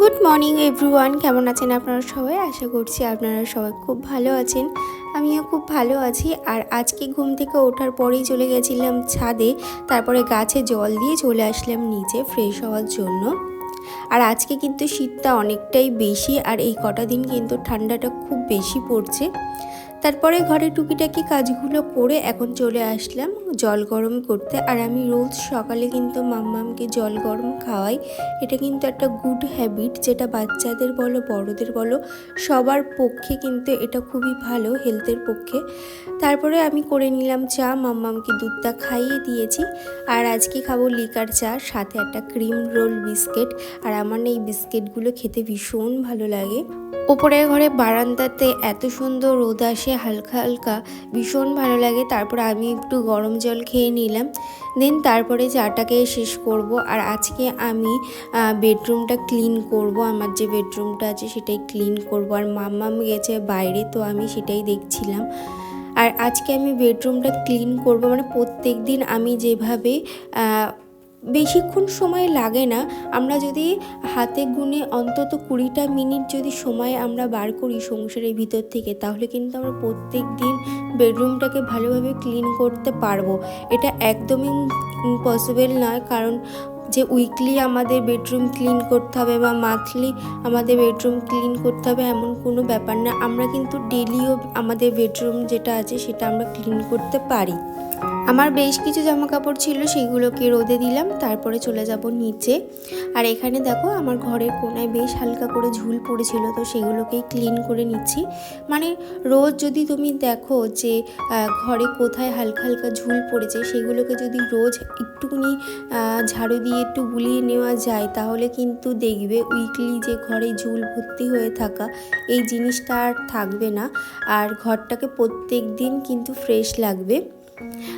Good morning everyone কেমন আছেন আপনারা সবাই? আশা করছি আপনারা সবাই খুব ভালো আছেন। আমিও খুব ভালো আছি। আর আজকে ঘুম থেকে ওঠার পরেই চলে গেছিলাম ছাদে। তারপরে গাছে জল দিয়ে চলে আসলাম নিচে ফ্রেশ হওয়ার জন্য। আর আজকে কিন্তু শীতটা অনেকটাই বেশি। আর এই কটা দিন কিন্তু ঠান্ডাটা খুব বেশি পড়ছে। তারপরে ঘরে টুকিটাকি কাজগুলো করে এখন চলে আসলাম জল গরম করতে। আর আমি রোজ সকালে কিন্তু মাম্মামকে জল গরম খাওয়াই। এটা কিন্তু একটা গুড হ্যাবিট যেটা বাচ্চাদের বলো, বড়দের বলো, সবার পক্ষে কিন্তু এটা খুবই ভালো হেলথের পক্ষে। তারপরে আমি করে নিলাম চা, মাম্মামকে দুধটা খাইয়ে দিয়েছি। আর আজকে খাব লিকার চা, সাথে একটা ক্রিম রোল বিস্কিট আর আমার এই বিস্কিটগুলো খেতে ভীষণ ভালো লাগে। ওপরের ঘরে বারান্দাতে এত সুন্দর রোদ আসে হালকা হালকা ভীষণ ভালো লাগে। তারপর আমি একটু গরম জল খেয়ে নিলাম। দেন তারপরে চাটাকে শেষ করব। আর আজকে আমি বেডরুমটা ক্লিন করব। আমার যে বেডরুমটা আছে সেটাই ক্লিন করব। আর মাম্মাম গেছে বাইরে, তো আমি সেটাই দেখছিলাম। আর আজকে আমি বেডরুমটা ক্লিন করব। মানে প্রত্যেক দিন আমি যেভাবে বেশিক্ষণ সময় লাগে না। আমরা যদি হাতে গুনে অন্তত কুড়িটা মিনিট যদি সময় আমরা বার করি সংসারের ভিতর থেকে, তাহলে কিন্তু আমরা প্রত্যেক দিন বেডরুমটাকে ভালোভাবে ক্লিন করতে পারব। এটা একদমই পসিবল নয়, কারণ যে উইকলি আমাদের বেডরুম ক্লিন করতে হবে বা মান্থলি আমাদের বেডরুম ক্লিন করতে হবে এমন কোনো ব্যাপার না। আমরা কিন্তু ডেলিও আমাদের বেডরুম যেটা আছে সেটা আমরা ক্লিন করতে পারি। আমার বেশ কিছু জামা কাপড় ছিল সেইগুলোকে রোদে দিলাম, তারপরে চলে যাব নিচে। আর এখানে দেখো, আমার ঘরের কোনায় বেশ হালকা করে ঝুল পড়েছিল, তো সেগুলোকেই ক্লিন করে নিচ্ছি। মানে রোজ যদি তুমি দেখো যে ঘরে কোথায় হালকা হালকা ঝুল পড়েছে, সেগুলোকে যদি রোজ একটুখানি ঝাড়ু দিয়ে একটু বুলিয়ে নেওয়া যায়, তাহলে কিন্তু দেখবে উইকলি যে ঘরে ঝুল ভর্তি হয়ে থাকা, এই জিনিসটা আর থাকবে না। আর ঘরটাকে প্রত্যেক দিন কিন্তু ফ্রেশ লাগবে।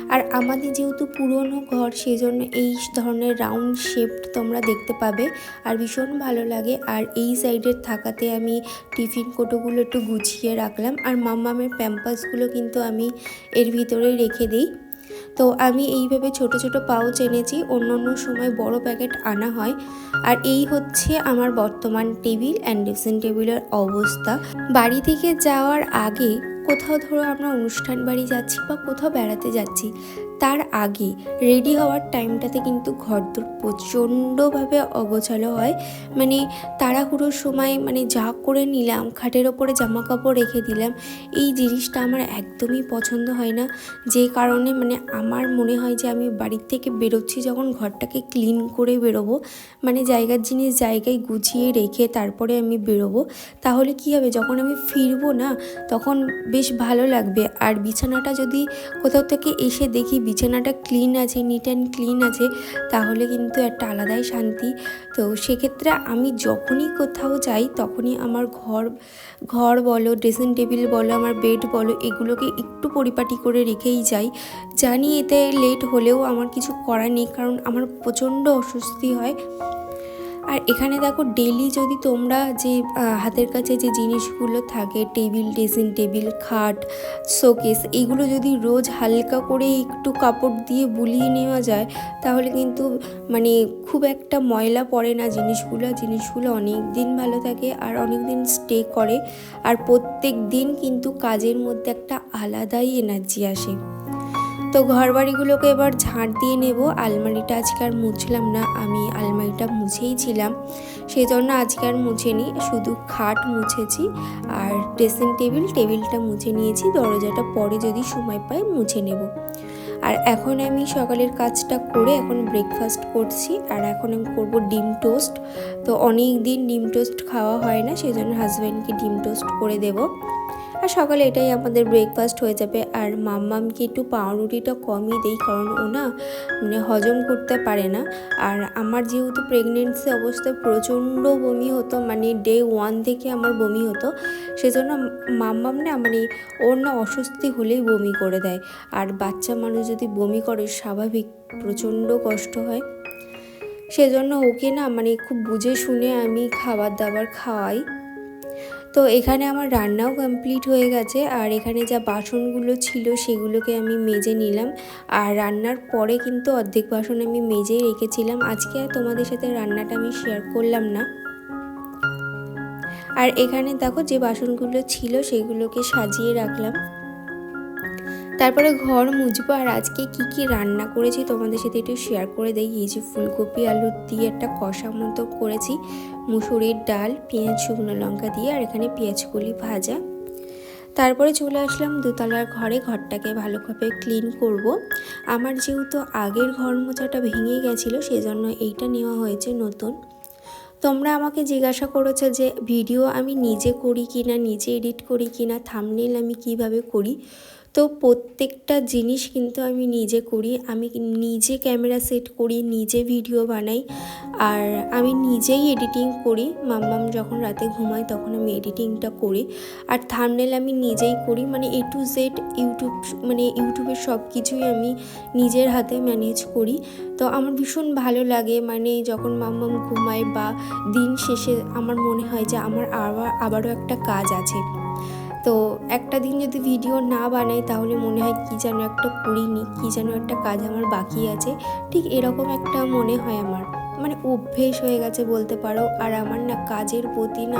আর আমাদের যেহেতু পুরনো ঘর সেই জন্য এই ধরনের রাউন্ড শেপ তোমরা দেখতে পাবে। আর ভীষণ ভালো লাগে। আর এই সাইডের থাকাতে আমি টিফিন কোটোগুলো একটু গুছিয়ে রাখলাম। আর মাম্মামের প্যাম্পাসগুলো কিন্তু আমি এর ভিতরে রেখে দিই। তো আমি এইভাবে ছোট ছোট পাউচ এনেছি। অন্য অন্য সময় বড় প্যাকেট আনা হয়। আর এই হচ্ছে আমার বর্তমান টেবিল অ্যান্ড ড্রেসিং টেবিলের অবস্থা। বাড়ি থেকে যাওয়ার আগে কোথাও ধরো আমরা অনুষ্ঠান বাড়ি যাচ্ছি বা কোথাও বেড়াতে যাচ্ছি, তার আগে রেডি হওয়ার টাইমটাতে কিন্তু ঘর ঘরদোর প্রচণ্ডভাবে অগোছালো হয়। মানে তাড়াহুড়োর সময় মানে যা করে নিলাম, খাটের ওপরে জামা কাপড় রেখে দিলাম, এই জিনিসটা আমার একদমই পছন্দ হয় না। যে কারণে মানে আমার মনে হয় যে আমি বাড়ির থেকে বেরোচ্ছি যখন ঘরটাকে ক্লিন করে বেরোবো মানে জায়গার জিনিস জায়গায় গুছিয়ে রেখে তারপরে আমি বেরোবো। তাহলে কি হবে? যখন আমি ফিরবো না, তখন বেশ ভালো লাগবে। আর বিছানাটা যদি কোথাও থেকে এসে দেখি বিছানাটা ক্লিন আছে নিট অ্যান্ড ক্লিন আছে, তাহলে কিন্তু একটা আলাদাই শান্তি। তো সেক্ষেত্রে আমি যখনই কোথাও যাই, তখনই আমার ঘর ঘর বলো ড্রেসিং টেবিল বলো, আমার বেড বলো, এগুলোকে একটু পরিপাটি করে রেখেই যাই। জানি এতে লেট হলেও আমার কিছু করার নেই, কারণ আমার প্রচণ্ড অস্বস্তি হয়। আর এখানে দেখো ডেলি যদি তোমরা যে হাতের কাছে যে জিনিসগুলো থাকে টেবিল ড্রেসিং টেবিল খাট শোকেস এগুলো যদি রোজ হালকা করে একটু কাপড় দিয়ে বুলিয়ে নেওয়া যায়, তাহলে কিন্তু মানে খুব একটা ময়লা পড়ে না জিনিসগুলো। জিনিসগুলো অনেক দিন ভালো থাকে আর অনেক দিন স্টে করে। আর প্রত্যেক দিন কিন্তু কাজের মধ্যে একটা আলাদাই এনার্জি আসে। তো ঘর বাড়িগুলোকে এবার ঝাঁট দিয়ে নেব। আলমারিটা আজকে আর মুছলাম না। আমি আলমারিটা মুছেই ছিলাম। সেই জন্য আজকে আর মুছেনি। শুধু খাট মুছেছি আর ড্রেসিং টেবিল, টেবিলটা মুছে নিয়েছি। দরজাটা পরে যদি সময় পাই মুছে নেব। আর এখন আমি সকালের কাজটা করে এখন ব্রেকফাস্ট করছি। আর এখন আমি করব ডিম টোস্ট তো অনেক দিন ডিম টোস্ট খাওয়া হয় না সেই জন্য হাজব্যান্ডকে ডিম টোস্ট করে দেবো। আর সকালে এটাই আমাদের ব্রেকফাস্ট হয়ে যাবে। আর মাম্মামকে একটু পাউরুটিটা কমই দেই, কারণ ও না মানে হজম করতে পারে না। আর আমার যেহেতু প্রেগনেন্সি অবস্থায় প্রচণ্ড বমি হতো মানে ডে ওয়ান থেকে আমার বমি হতো, সেজন্য মাম্মাম না মানে ওর না অস্বস্তি হলেই বমি করে দেয়। আর বাচ্চা মানুষ যদি বমি করে, স্বাভাবিক প্রচণ্ড কষ্ট হয়। সেজন্য ওকে না মানে খুব বুঝে শুনে আমি খাবার দাবার খাওয়াই। তো এখানে আমার রান্নাও কমপ্লিট হয়ে গেছে। আর এখানে যা বাসনগুলো ছিল সেগুলোকে আমি মেজে নিলাম। আর রান্নার পরে কিন্তু অর্ধেক বাসন আমি মেজেই রেখেছিলাম। আজকে আর তোমাদের সাথে রান্নাটা আমি শেয়ার করলাম না। আর এখানে দেখো যে বাসনগুলো ছিল সেগুলোকে সাজিয়ে রাখলাম। তারপরে ঘর মুজবো আর আজকে কি কি রান্না করেছি তোমাদের সাথে একটু শেয়ার করে দেই। এই যে ফুলকপি আলু দিয়ে একটা কষা মতো করেছি। মুসুরির ডাল, পেঁয়াজ, শুকনো লঙ্কা দিয়ে, আর এখানে পেঁয়াজগুলি ভাজা। তারপরে চলে আসলাম দোতলার ঘরে। ঘরটাকে ভালোভাবে ক্লিন করব। আমার যেহেতু আগের ঘর মোছাটা ভেঙে গেছিল, সেজন্য এইটা নেওয়া হয়েছে নতুন। তোমরা আমাকে জিজ্ঞাসা করেছ যে, ভিডিও আমি নিজে করি কি না নিজে এডিট করি কি না থামনেল আমি কীভাবে করি? তো প্রত্যেকটা জিনিস কিন্তু আমি নিজে করি। আমি নিজে ক্যামেরা সেট করি, নিজে ভিডিও বানাই আর আমি নিজেই এডিটিং করি। মাম্মাম যখন রাতে ঘুমাই তখন আমি এডিটিংটা করি আর থামনেল আমি নিজেই করি। মানে এ টু জেড ইউটিউব মানে ইউটিউবের সব কিছুই আমি নিজের হাতে ম্যানেজ করি। তো আমার ভীষণ ভালো লাগে। মানে যখন মাম্মাম ঘুমায় বা দিন শেষে আমার মনে হয় যে আমার আবার, আবারও একটা কাজ আছে। তো একটা দিন যদি ভিডিও না বানাই, তাহলে মনে হয় কী যেন একটা করিনি, কী যেন একটা কাজ আমার বাকি আছে। ঠিক এরকম একটা মনে হয় আমার। মানে অভ্যেস হয়ে গেছে বলতে পারো। আর আমার না কাজের প্রতি না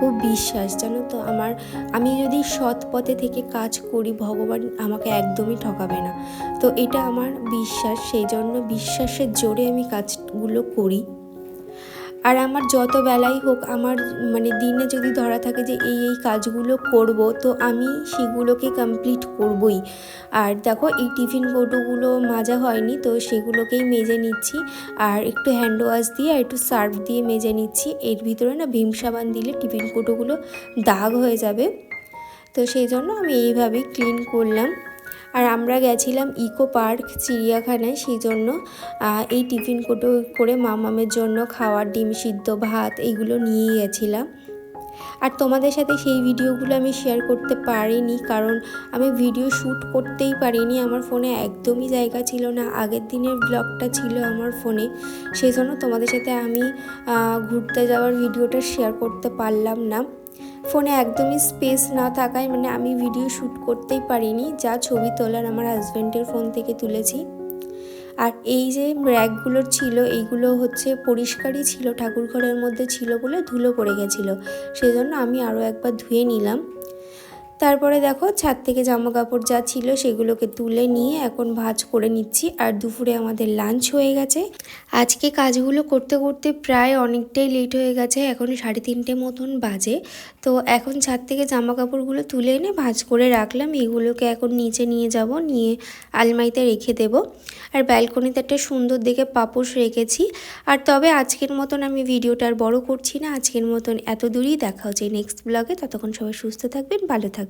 খুব বিশ্বাস, জানো তো? আমার, আমি যদি সৎ পথে থেকে কাজ করি, ভগবান আমাকে একদমই ঠকাবে না। তো এটা আমার বিশ্বাস। সেই জন্য বিশ্বাসের জোরে আমি কাজগুলো করি। আর আমার যত বেলাই হোক, আমার মানে দিনে যদি ধরা থাকে যে এই এই কাজগুলো করব, তো আমি সেগুলোকে কমপ্লিট করবই। আর দেখো, এই টিফিন কৌটোগুলো মাজা হয়নি, তো সেগুলোকেই মেজে নিচ্ছি। আর একটু হ্যান্ড ওয়াশ দিয়ে আর একটু সার্ফ দিয়ে মেজে নিচ্ছি। এর ভিতরে না ভীম সাবান দিলে টিফিন কৌটোগুলো দাগ হয়ে যাবে। তো সেই জন্য আমি এইভাবেই ক্লিন করলাম। আর আমরা গেছিলাম ইকো পার্ক চিড়িয়াখানায় সেই জন্য এই টিফিন কোটো করে মামামের জন্য খাওয়ার ডিম সিদ্ধ ভাত এইগুলো নিয়ে গেছিলাম। আর তোমাদের সাথে সেই ভিডিওগুলো আমি শেয়ার করতে পারিনি, কারণ আমি ভিডিও শ্যুট করতেই পারিনি। আমার ফোনে একদমই জায়গা ছিল না। আগের দিনের ব্লগটা ছিল আমার ফোনে সেই জন্য তোমাদের সাথে আমি ঘুরতে যাওয়ার ভিডিওটা শেয়ার করতে পারলাম না। ফোনে একদমই স্পেস না থাকায় মানে আমি ভিডিও শ্যুট করতেই পারিনি, যা ছবি তোলার আমার হাজব্যান্ডের ফোন থেকে তুলেছি। আর এই যে র্যাকগুলোর ছিল, এইগুলো হচ্ছে পরিষ্কারই ছিল ঠাকুর ঘরের মধ্যে ছিল বলে ধুলো পড়ে গেছিল। সেজন্য আমি আরও একবার ধুয়ে নিলাম। তারপরে দেখো ছাদ থেকে জামা কাপড় যা ছিল সেগুলোকে তুলে নিয়ে এখন ভাজ করে নিচ্ছি আর দুপুরে আমাদের লাঞ্চ হয়ে গেছে। আজকে কাজগুলো করতে করতে প্রায় অনেকটাই লেট হয়ে গেছে, এখন সাড়ে তিনটে মতন বাজে। তো এখন ছাদ থেকে জামা কাপড়গুলো তুলে এনে ভাজ করে রাখলাম, এগুলোকে এখন নিচে নিয়ে যাব, নিয়ে আলমারিতে রেখে দেব। আর ব্যালকনিতে একটা সুন্দর দেখে পাপোশ রেখেছি। আর তবে আজকের মতন আমি ভিডিওটা আর বড় করছি না, আজকের মতন এত দূরই দেখা হচ্ছে। নেক্সট ব্লগে ততক্ষণ সবাই সুস্থ থাকবেন, ভালো থাকবেন।